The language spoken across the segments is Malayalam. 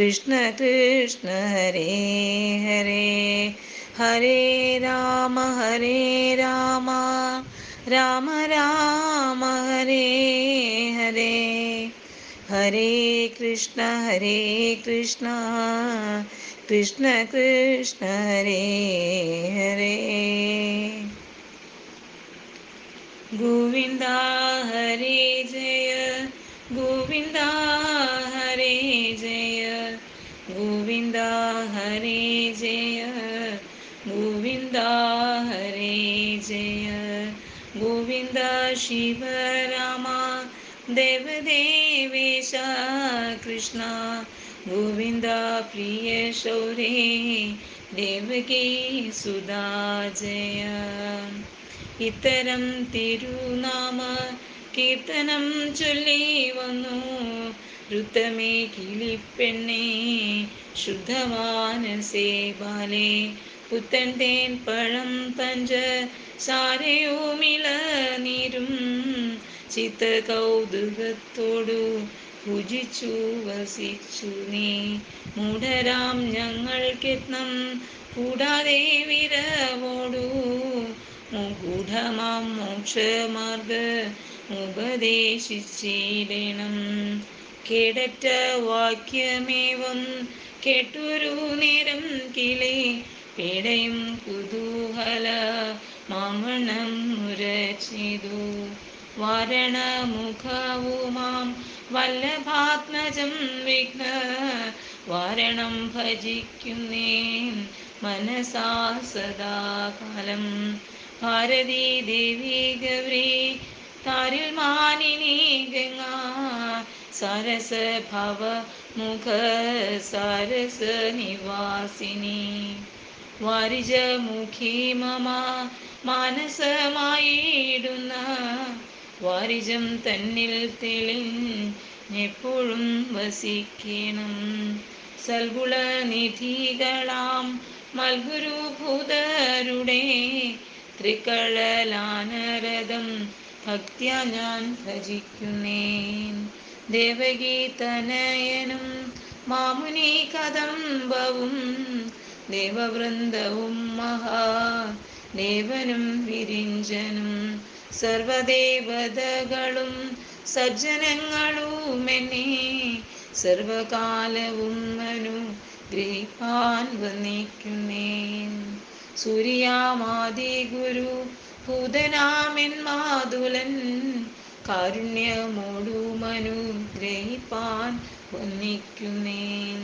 കൃഷ്ണ കൃഷ്ണ ഹരേ ഹരേ ഹരേ രാമ ഹരേ രാമ രാമ രാമ ഹരേ ഹരേ ഹരേ കൃഷ്ണ ഹരേ കൃഷ്ണ കൃഷ്ണ കൃഷ്ണ ഹരേ ഹരേ ഗോവിന്ദ ഹരേ ജയ ഗോവിന്ദ ഹരേ ജയ ഗോവിന്ദ ഹരേ ജയ. ഗോവിന്ദ ശിവരാമ ദേവദേവേശ കൃഷ്ണ. ഗോവിന്ദ പ്രിയ ശൗരേ ദേവകീ സുധാ ജയ. ഇത്തരം തിരുനാമ കീർത്തനം ചൊല്ലി വന്നു. ഋത്തമേ കിളിപ്പെണ്ണേ ശുദ്ധമാനസേ ബാലേ പുത്തൻ തേൻ പഴം പഞ്ച സാരയുമിള നീരും ചിത്ത കൗതുകത്തോടു ഭുജിച്ചു വസിച്ചു നീ മൂഢരാം ഞങ്ങൾക്കെത്നം കൂടാതെ വിരവോടു ഗൂഢമാം മോക്ഷമാർഗ ഉപദേശിച്ചിടണം കേടറ്റ വാക്യമേവും കേട്ടൊരു നേരം കിളി. പേടയും കുതൂഹല മാമണം മുര ചെയ്തു വാരണമുഖവുമാം വല്ലഭാത്മജം വിഘ്ന. വരണം ഭജിക്കുന്നേ മനസാ സദാകാലം. ഭാരതീ ദേവി ഗൗരി താരിൽ മാനിനി ഗംഗ. സരസ ഭവ മുഖ സരസ നിവാസിനി വാരിജമുഖി മമ മാനസമായിടുന്ന വാരിജം തന്നിൽ തെളിഞ്ഞെപ്പോഴും വസിക്കണം സൽഗുണ നിധികളാം മൽഗുരുഭൂതരുടെ തൃക്കളലാനരഥം ഭക്തിയ ഞാൻ ഭജിക്കുന്നേൻ। ദേവകി തനയനും മാമുനി കദംബവും ദേവവൃന്ദവും മഹാ ദേവനും വിരിഞ്ചനും സർവദേവതകളും സജ്ജനങ്ങളുമെന്നെ സർവകാലവും മനു ഗ്രഹിപ്പാൻ വന്നിക്കുന്നേൻ. സൂര്യാമാദി ഗുരു ഭൂതനാമൻ മാതുലൻ കാരുണ്യമോടുമനുഗ്രഹിപ്പാൻ വന്നിക്കുന്നേ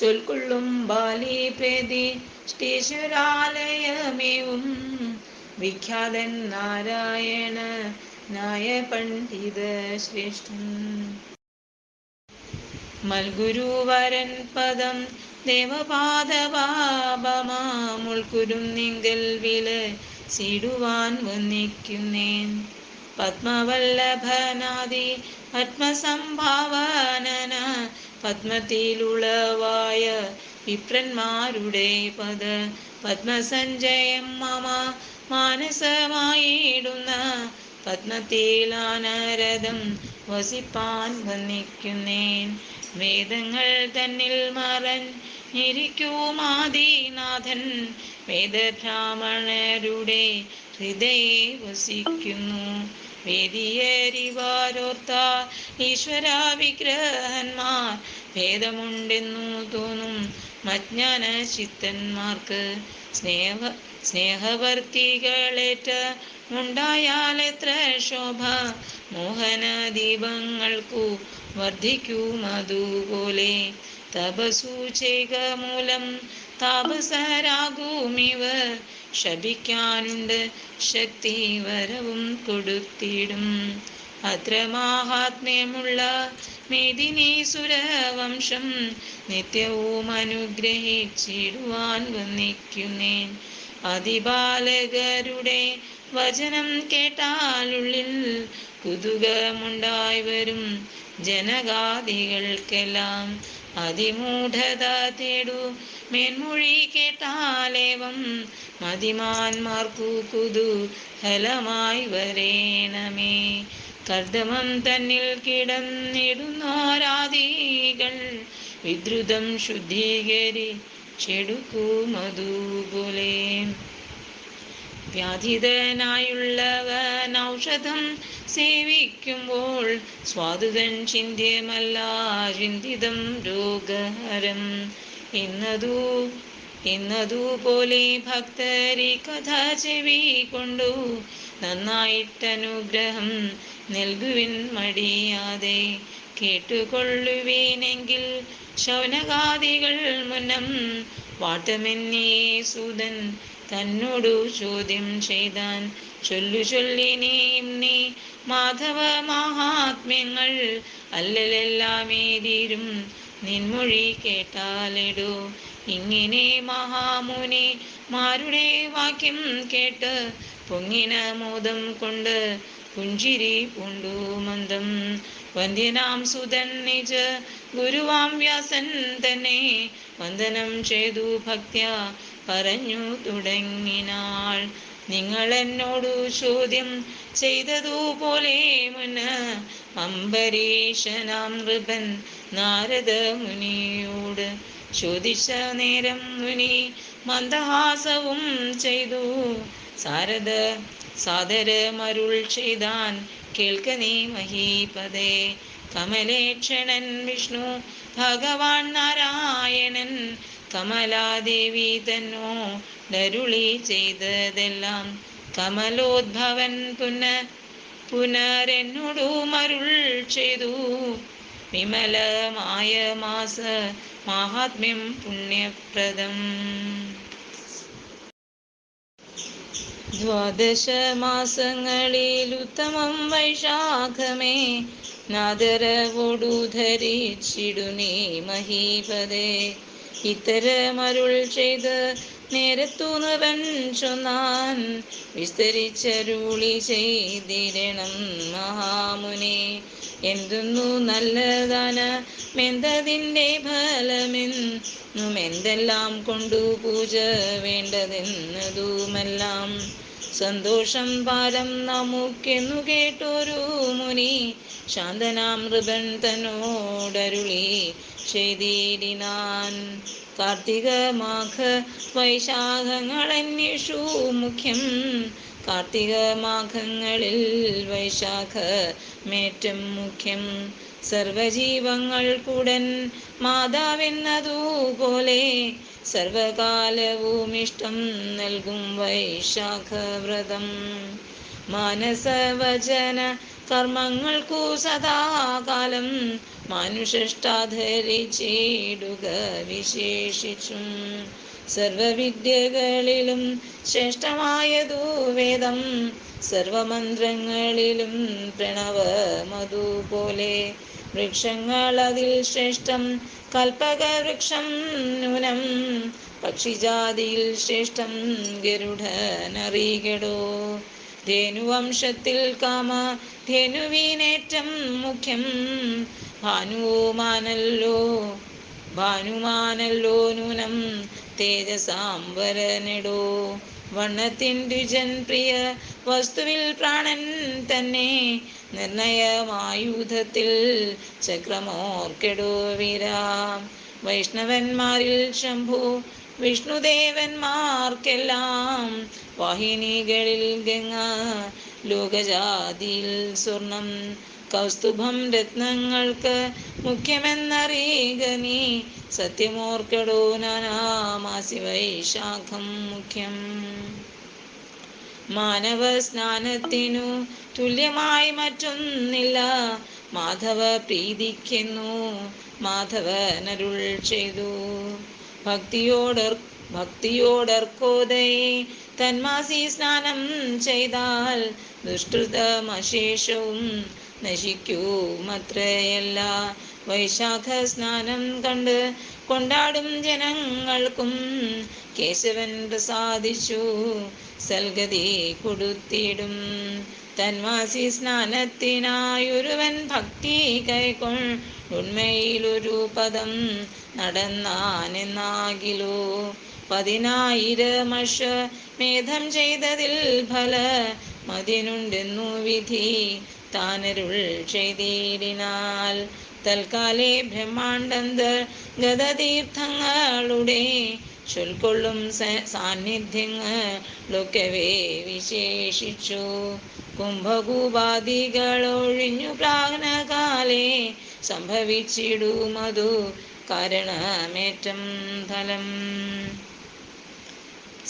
ചൊൽക്കൊള്ളും ബാലി പ്രതി സ്റ്റേശ്വരാലയമേവും വിഖ്യാതൻ നാരായണ നായ പണ്ഡിത ശ്രേഷ്ഠൻ. മൽഗുരുവരൻ പദം ദേവപാദപാപമാൾക്കുരും നിങ്കൽ വില സിടുവാൻ വന്നിക്കുന്നേൻ. പത്മവല്ലഭനാദി പത്മസംഭാവനന പത്മത്തിലുളവായ വിപ്രന്മാരുടെ പദ പത്മസഞ്ജയം മമ മാനസമായിടുന്ന പത്മത്തിലാനരഥം വസിപ്പാൻ വന്നിക്കുന്നേൻ. വേദങ്ങൾ തന്നിൽ മറഞ്ഞിരിക്കുമാദിനാഥൻ വേദബ്രാഹ്മണരുടെ ഹൃദയെ വസിക്കുന്നു വേദിയരിവാരോർത്ത ഈശ്വര വിഗ്രഹന്മാർ ഭേദമുണ്ടെന്നു തോന്നും മജ്ഞാന ചിത്തന്മാർക്ക് സ്നേഹ സ്നേഹവർത്തികളേറ്റ ഉണ്ടായാൽ എത്ര ശോഭ മോഹന ദീപങ്ങൾക്കു വർദ്ധിക്കും അതുപോലെ തപസു ചെയ്ക മൂലം താപസരാകുമിവർ ശപിക്കാനുണ്ട്. ശക്തി വരവും കൊടുത്തിടും. അത്ര മാഹാത്മ്യമുള്ള മേദിനീസുരവംശം നിത്യവും അനുഗ്രഹിച്ചിടുവാൻ വന്നിക്കുന്നേൻ. അതിബാലകരുടെ വചനം കേട്ടാലുള്ളിൽ കുതുകമുണ്ടായി വരും ജനകാദികൾക്കെല്ലാം അതിമൂഢത തേടു. മേന്മൊഴി കേട്ടാലേവം മതിമാന്മാർക്കു കുതു ഫലമായി വരേണമേ. കർദമം തന്നിൽ കിടന്നിടുന്നോരാദികൾ വിദ്രുതം ശുദ്ധീകരിച്ചെടുക്കും അതുപോലെ വ്യാധിതനായുള്ളവൻ ഔഷധം സേവിക്കുമ്പോൾ സ്വാതുതൻ ചിന്തിയമല്ല ചിന്തിതം രോഗഹരം. എന്നതു എന്നതുപോലെ ഭക്തരി കഥ ചെവി കൊണ്ടു നന്നായിട്ടനുഗ്രഹം നൽകുവിൻ മടിയാതെ. കേട്ടുകൊള്ളുവീനെങ്കിൽ ശൗനകാദികൾ മുന്നം വാട്ടമെന്നേ സൂതൻ തന്നോടു ചോദ്യം ചെയ്താൻ ചൊല്ലു ചൊല്ലിനെയും നീ മാധവ മഹാത്മ്യങ്ങൾ അല്ലലെല്ലാമേതീരും നിൻമൊഴി കേട്ടാലിടൂ. ഇങ്ങനെ മഹാമുനി മാരുടെ വാക്യം കേട്ട് പൊങ്ങിന മോദം കൊണ്ട് പുഞ്ചിരി പൂണ്ടു മന്ദം. വന്ധ്യനാം സുതൻ നിജ ഗുരുവാം വ്യാസൻ തന്നെ വന്ദനം ചെയ്തു ഭക്ത്യ. പറഞ്ഞു തുടങ്ങിനാൾ. നിങ്ങൾ എന്നോടു ചോദ്യം ചെയ്തതുപോലെ മുന്ന അംബരീഷനാം നൃപൻ നാരദ മുനിയോട് ചോദിച്ച നേരം മുനി മന്ദഹാസവും ചെയ്തു. സാരദ സാദരമരുൾ ചെയ്താൻ കേൾക്ക നീ മഹീപതേ കമലേക്ഷണൻ വിഷ്ണു ഭഗവാൻ നാരായണൻ കമലാദേവി തന്നോ ഡരുളി ചെയ്തതെല്ലാം കമലോദ്ഭവൻ പുന പുനരെന്നോടു മരുൾ ചെയ്തു. വിമലമായ മാസ മാഹാത്മ്യം പുണ്യപ്രദം. ദ്വാദശ മാസങ്ങളിൽ ഉത്തമം വൈശാഖമേ നാദരവോടു ധരിച്ചിടുനീ മഹീപതേ. ഇത്തരമരുൾ ചെയ്ത് നേരത്തു ചൊന്നാൻ വിസ്തരിച്ചരുളി ചെയ്തിരണം മഹാമുനെ എന്തുന്നു നല്ലതാണ് മെന്തതിന്റെ ഫലമെന്നും എന്തെല്ലാം കൊണ്ടു പൂജ വേണ്ടതെന്നതുമെല്ലാം സന്തോഷം പാലം നമുക്കെന്നു കേട്ടൊരു മുനി. ശാന്തനാം നൃപൻ തന്നോടരുളി. ചെയ്തിടിനാൻ കാർത്തിക മാഘ വൈശാഖങ്ങളന്വേഷു മുഖ്യം. കാർത്തിക മാഘങ്ങളിൽ വൈശാഖ മേറ്റം മുഖ്യം. സർവജീവങ്ങൾക്കുടൻ മാതാവെന്നതുപോലെ സർവകാലവും ഇഷ്ടം നൽകും വൈശാഖവ്രതം. മാനസവചന കർമ്മങ്ങൾക്കു സദാകാലം മനുഷ്യഷ്ടാധരിച്ചിടുക വിശേഷിച്ചും. സർവവിദ്യകളിലും ശ്രേഷ്ഠമായതു വേദം സർവമന്ത്രങ്ങളിലും പ്രണവമതുപോലെ. വൃക്ഷങ്ങൾ അതിൽ ശ്രേഷ്ഠം കൽപ്പകവൃക്ഷം നൂനം പക്ഷിജാതിയിൽ ശ്രേഷ്ഠം ഗരുഡനറികടോ ധേനുവംശത്തിൽ കാമ ധേനുവിനേറ്റം മുഖ്യം. ഭാനുമാനല്ലോ ഭാനുമാനല്ലോ നൂനം തേജസാംബരനെടോ വണ്ണത്തിൻ ദ്വിജൻ പ്രിയ വസ്തുവിൽ പ്രാണൻ തന്നെ നിർണയമായുധത്തിൽ ചക്രമോർക്കെടോ വൈഷ്ണവന്മാരിൽ ശംഭു വിഷ്ണുദേവന്മാർക്കെല്ലാം വാഹിനികളിൽ ഗംഗ ലോകജാതിയിൽ സ്വർണം കൗസ്തുഭം രത്നങ്ങൾക്ക് മുഖ്യമെന്നറിയുക നീ. സത്യമോർക്കടോ നാനാമാസി വൈശാഖം മുഖ്യം. മാനവ സ്നാനത്തിനു തുല്യമായി മറ്റൊന്നില്ല. മാധവ പ്രീതിക്കുന്നു മാധവനരുൾ ചെയ്തു. ഭക്തിയോടർ ഭക്തിയോടർക്കോദയെ തന്മാസി സ്നാനം ചെയ്താൽ ദുഷ്കൃതമശേഷവും നശിക്കുമത്രയല്ല. വൈശാഖ സ്നാനം കണ്ട് കൊണ്ടാടും ജനങ്ങൾക്കും കേശവൻ പ്രസാദിച്ചു. സൽഗതി കൊടുത്തിടും. തന്വാസി സ്നാനത്തിനായൊരുവൻ ഭക്തി കൈക്കൊണ്ടുണ്മയിലൊരു പദം നടന്നാനെന്നാകിലോ. പതിനായിരമഷ മേധം ചെയ്തതിൽ ഫല മതിനുണ്ടെന്നു വിധി. താനരുൾ ചെയ്തിടിനാൽ. തൽക്കാലേ ബ്രഹ്മാണ്ടന്തർ ഗതതീർത്ഥങ്ങളുടെ ചൊൽക്കൊള്ളും സാന്നിധ്യങ്ങളൊക്കവേ വിശേഷിച്ചു. കുംഭകൂപാധികളൊഴിഞ്ഞു പ്രാഗ്നകാലേ സംഭവിച്ചിടുമതു കാരണമേറ്റം ഫലം.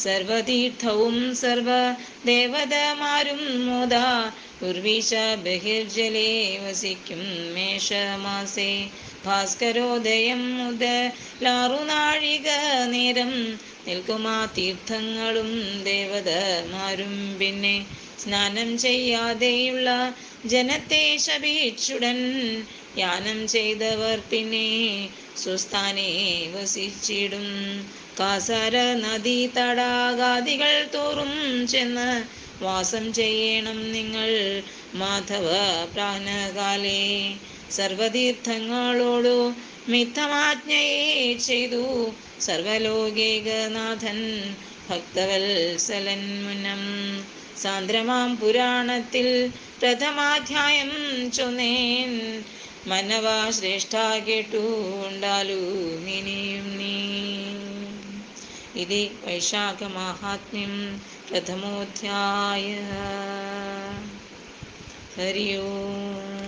സർവതീർത്ഥവും സർവ ദേവതമാരും മോദ. ഉർവീശ ബഹിർജലേ വസിക്കും മേഷമാസേ. ഭാസ്കരോദയം മുതലാറുനാഴിക നേരം നിൽക്കുമാ തീർത്ഥങ്ങളും ദേവതമാരും പിന്നെ സ്നാനം ചെയ്യാതെയുള്ള ജനത്തെ ശപിച്ചുടൻ യാനം ചെയ്തവർ പിന്നെ സുസ്ഥാനെ വസിച്ചിടും. കാസര നദി തടാകാദികൾ തോറും ചെന്ന് വാസം ചെയ്യണം നിങ്ങൾ മാധവ പ്രാണകാലേ. സർവതീർത്ഥങ്ങളോടു മിഥമാജ്ഞയെ ചെയ്തു. സർവലോകേകനാഥൻ ഭക്തവത്സലൻ മുന്നം സാന്ദ്രമാം പുരാണത്തിൽ പ്രഥമാധ്യായം ചൊന്നേൻ. മനവ ശ്രേഷ്ഠ കേട്ടു ഉണ്ടാലു ഇനിയും നീ ഇതി വൈശാഖമാഹാത്മ്യം പ്രഥമോധ്യായ ഹരി ഓം